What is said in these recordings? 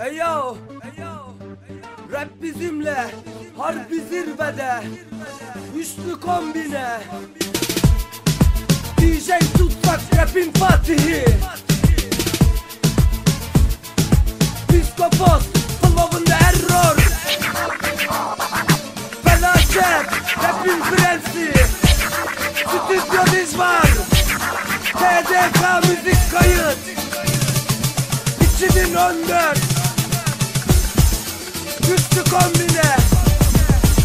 Eyo Rap bizimle Harbi zirvede Üçlü kombine. DJ tutsak rapin fatihi. Psikopos Flow'unda error. Felaket Rapin prensi. Stüdyo biz var. TDK müzik kayıt. 2014 Güçlü kombine.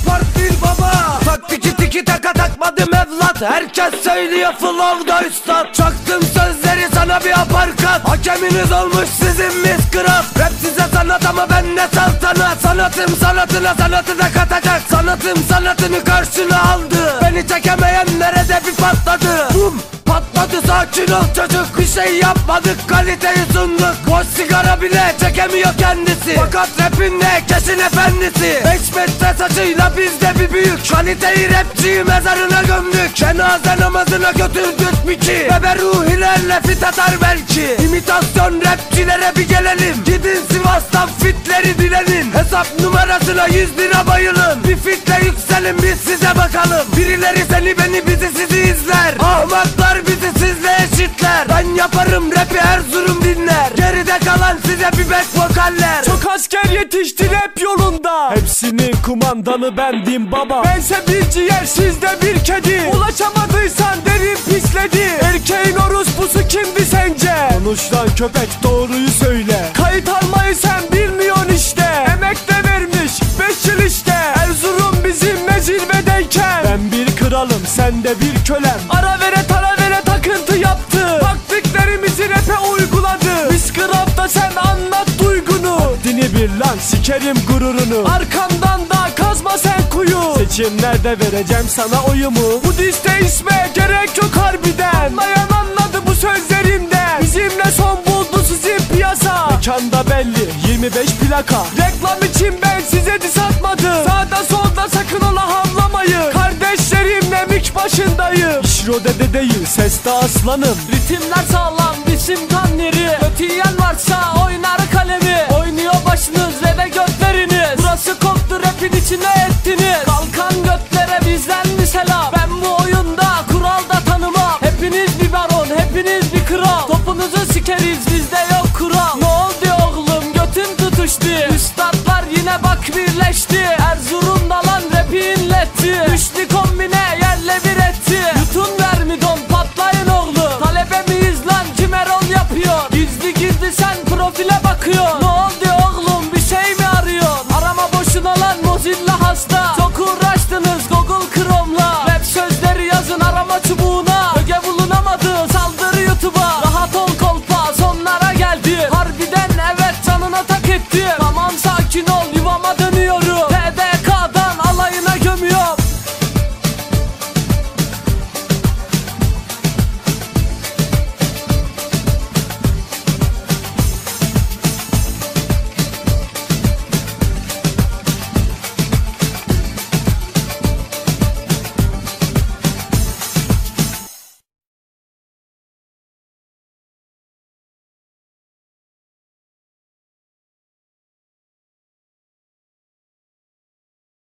Part bir baba. Tak tiki tiki taka takmadım evlat. Herkes söylüyor flow'da üstad. Çaktım sözleri sana bir aparkat. Hakeminiz olmuş sizin miskraf Rap size sanat ama ben ne saltanat. Sanatım sanatına sanatı da katacak. Sanatım sanatını karşına aldı Beni çekemeyenlere de bir patladı? Bum! Patladı sakin ol çocuk. Bir şey yapmadık kaliteyi sunduk. Boş sigara bile çekemiyor kendisi. Fakat rapinde kesin efendisi. Beş metre saçıyla bizde bir büyük. Kaliteyi rapçiyi mezarına gömdük. Cenaze namazına götürdük miki Bebe ruhilerle fit atar belki. İmitasyon rapçilere bir gelelim. Gidin Sivas'tan fitleri dilenin. Hesap numarasına yüz lira bayılın. Bir fitle yükselin biz size bakalım. Birileri seni beni bizi sizi izler. Ahmaklar bizi sizle eşitler. Ben yaparım rapi Erzurum dinler. Geride kalan size bir bek vokaller. Çok asker yetişti rap yolunda. Hepsinin kumandanı bendim baba. Bense bir ciğer sizde bir kedi. Ulaşamadıysan derin pisledi. Erkeğin orospusu kimdi sence? Konuş lan köpek doğruyu söyle sen de bir kölem. Ara vere tara vere takıntı yaptı. Taktiklerimizi rap'e uyguladı. Biz krafta sen anlat duygunu. Haddini bir lan sikerim gururunu. Arkamdan da kazma sen kuyu. Seçimlerde vereceğim sana oyumu. Bu diste isme gerek yok harbiden. Anlayan anladı bu sözlerimden Bizimle son buldu sizin piyasa. Mekanda belli 25 plaka. Reklam için ben size dis atmadım. Sağda solda sakın başındayım. İşro dede değil seste aslanım. Ritimler sağlam bizim kan yeri Ötüyen varsa oynar kalemi. Oynuyor başınız ve de götleriniz. Burası koptu rapin içine ettiniz. Kalkan götlere bizden bir selam. Ben bu oyunda kural da tanımam. Hepiniz bir baron hepiniz bir kral. Topunuzu sikeriz bizde yok kural. Ne oldu oğlum? Götüm tutuştu. Birleşti 그런